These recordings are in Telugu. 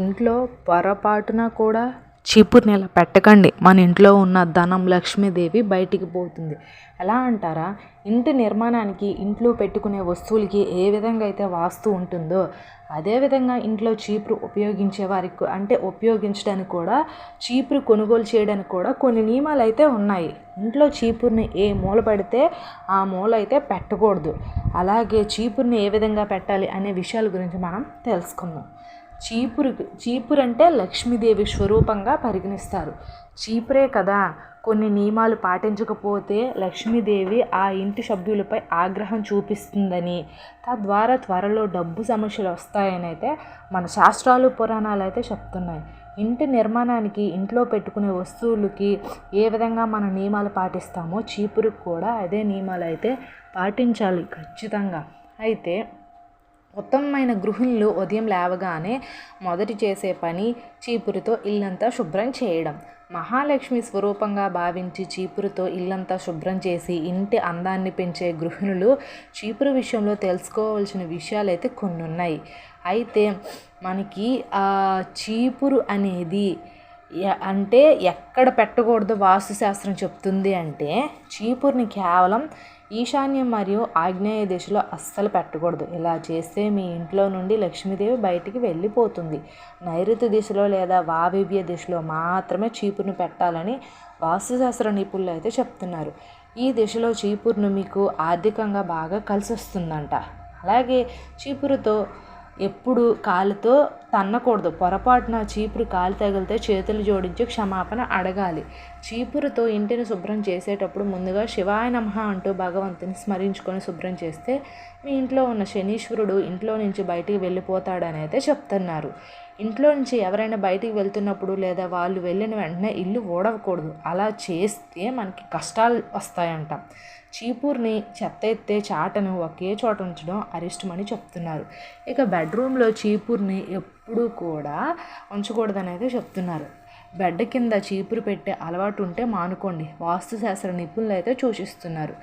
ఇంట్లో పొరపాటున కూడా చీపురుని ఇలా పెట్టకండి. మన ఇంట్లో ఉన్న ధనం లక్ష్మీదేవి బయటికి పోతుంది. ఎలా అంటారా? ఇంటి నిర్మాణానికి ఇంట్లో పెట్టుకునే వస్తువులకి ఏ విధంగా అయితే వాస్తు ఉంటుందో అదేవిధంగా ఇంట్లో చీపురు ఉపయోగించే వారికి అంటే ఉపయోగించడానికి కూడా చీపురు కొనుగోలు చేయడానికి కూడా కొన్ని నియమాలు అయితే ఉన్నాయి. ఇంట్లో చీపురుని ఏ మూల పెడితే ఆ మూల అయితే పెట్టకూడదు. అలాగే చీపురుని ఏ విధంగా పెట్టాలి అనే విషయాల గురించి మనం తెలుసుకుందాం. చీపురు చీపురంటే లక్ష్మీదేవి స్వరూపంగా పరిగణిస్తారు. చీపురే కదా. కొన్ని నియమాలు పాటించకపోతే లక్ష్మీదేవి ఆ ఇంటి సభ్యులపై ఆగ్రహం చూపిస్తుందని. తద్వారా త్వరలో డబ్బు సమస్యలు వస్తాయని అయితే మన శాస్త్రాలు పురాణాలు అయితే చెప్తున్నాయి. ఇంటి నిర్మాణానికి ఇంట్లో పెట్టుకునే వస్తువులకి ఏ విధంగా మన నియమాలు పాటిస్తామో చీపురుకు కూడా అదే నియమాలు అయితే పాటించాలి ఖచ్చితంగా. అయితే ఉత్తమమైన గృహిణులు ఉదయం లేవగానే మొదటి చేసే పని చీపురుతో ఇల్లంతా శుభ్రం చేయడం. మహాలక్ష్మి స్వరూపంగా భావించి చీపురుతో ఇల్లంతా శుభ్రం చేసి ఇంటి అందాన్ని పెంచే గృహిణులు చీపురు విషయంలో తెలుసుకోవాల్సిన విషయాలు అయితే కొన్ని ఉన్నాయి అయితే మనకి చీపురు అనేది అంటే ఎక్కడ పెట్టకూడదు వాస్తుశాస్త్రం చెప్తుంది అంటే చీపురుని కేవలం ఈశాన్యం మరియు ఆగ్నేయ దిశలో అస్సలు పెట్టకూడదు. ఇలా చేస్తే మీ ఇంట్లో నుండి లక్ష్మీదేవి బయటికి వెళ్ళిపోతుంది. నైరుతి దిశలో లేదా వావివ్య దిశలో మాత్రమే చీపురును పెట్టాలని వాస్తుశాస్త్ర నిపుణులు అయితే చెప్తున్నారు. ఈ దిశలో చీపురును మీకు ఆర్థికంగా బాగా కలిసి వస్తుందంట అలాగే చీపురుతో ఎప్పుడు కాలుతో తన్నకూడదు. పొరపాటున చీపురు కాలు తగిలితే చేతులు జోడించి క్షమాపణ అడగాలి. చీపురుతో ఇంటిని శుభ్రం చేసేటప్పుడు ముందుగా శివాయ నమః అంటూ భగవంతుని స్మరించుకొని శుభ్రం చేస్తే మీ ఇంట్లో ఉన్న శనీశ్వరుడు ఇంట్లో నుంచి బయటికి వెళ్ళిపోతాడని అయితే చెప్తున్నారు. ఇంట్లో నుంచి ఎవరైనా బయటికి వెళ్తున్నప్పుడు లేదా వాళ్ళు వెళ్ళిన వెంటనే ఇల్లు ఓడవకూడదు అలా చేస్తే మనకి కష్టాలు వస్తాయంట. చీపుర్ని చెత్త ఎత్తే చాటను ఒకే చోట ఉంచడం అరిష్టమని చెప్తున్నారు. ఇక బెడ్రూమ్లో చీపుర్ని ఎప్పుడూ కూడా ఉంచకూడదనేది చెప్తున్నారు. బెడ్ కింద చీపురు పెట్టే అలవాటు ఉంటే మానుకోండి. వాస్తుశాస్త్ర నిపుణులు అయితే సూచిస్తున్నారు.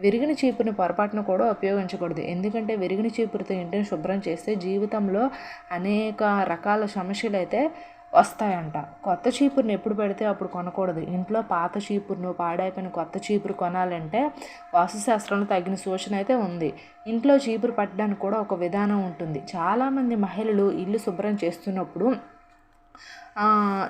విరిగిన చీపురుని పొరపాటును కూడా ఉపయోగించకూడదు. ఎందుకంటే విరిగిన చీపురుతో ఇంటిని శుభ్రం చేస్తే జీవితంలో అనేక రకాల సమస్యలు అయితే వస్తాయంట. కొత్త చీపురుని ఎప్పుడు పెడితే అప్పుడు కొనకూడదు. ఇంట్లో పాత చీపురును పాడైపోయిన కొత్త చీపురు కొనాలంటే వాస్తుశాస్త్రంలో తగిన సూచన అయితే ఉంది. ఇంట్లో చీపురు పట్టడానికి కూడా ఒక విధానం ఉంటుంది. చాలామంది మహిళలు ఇల్లు శుభ్రం చేస్తున్నప్పుడు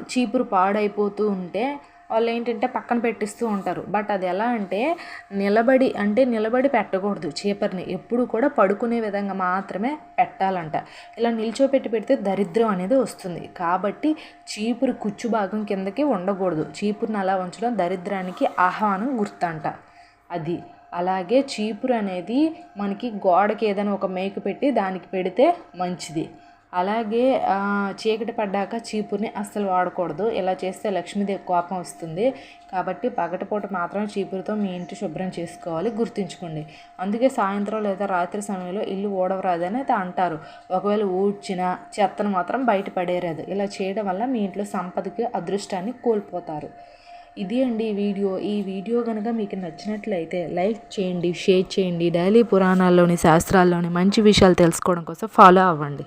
చీపురు పాడైపోతూ ఉంటే వాళ్ళు ఏంటంటే పక్కన పెట్టిస్తూ ఉంటారు. బట్ అది ఎలా అంటే నిలబడి అంటే నిలబడి పెట్టకూడదు చీపర్ని. ఎప్పుడు కూడా పడుకునే విధంగా మాత్రమే పెట్టాలంట. ఇలా నిల్చోపెట్టి పెడితే దరిద్రం అనేది వస్తుంది. కాబట్టి చీపురు కుచ్చు భాగం కిందకి ఉండకూడదు. చీపురుని అలా ఉంచడం దరిద్రానికి ఆహ్వానం గుర్తంట. అది. అలాగే చీపురు అనేది మనకి గోడకి ఏదైనా ఒక మేకు పెట్టి దానికి పెడితే మంచిది. అలాగే చీకటి పడ్డాక చీపుర్ని అస్సలు వాడకూడదు. ఇలా చేస్తే లక్ష్మీదేవి కోపం వస్తుంది. కాబట్టి పగటిపూట మాత్రం చీపురుతో మీ ఇంటి శుభ్రం చేసుకోవాలి. గుర్తుంచుకోండి. అందుకే సాయంత్రం లేదా రాత్రి సమయంలో ఇల్లు ఊడవరాదని అయితే అంటారు. ఒకవేళ ఊడ్చిన చెత్తను మాత్రం బయట పడేరాదు ఇలా చేయడం వల్ల మీ ఇంట్లో సంపదకి అదృష్టాన్ని కోల్పోతారు. ఇది అండి ఈ వీడియో. ఈ వీడియో కనుక మీకు నచ్చినట్లయితే లైక్ చేయండి షేర్ చేయండి. డైలీ పురాణాల్లోని శాస్త్రాల్లోని మంచి విషయాలు తెలుసుకోవడం కోసం ఫాలో అవ్వండి.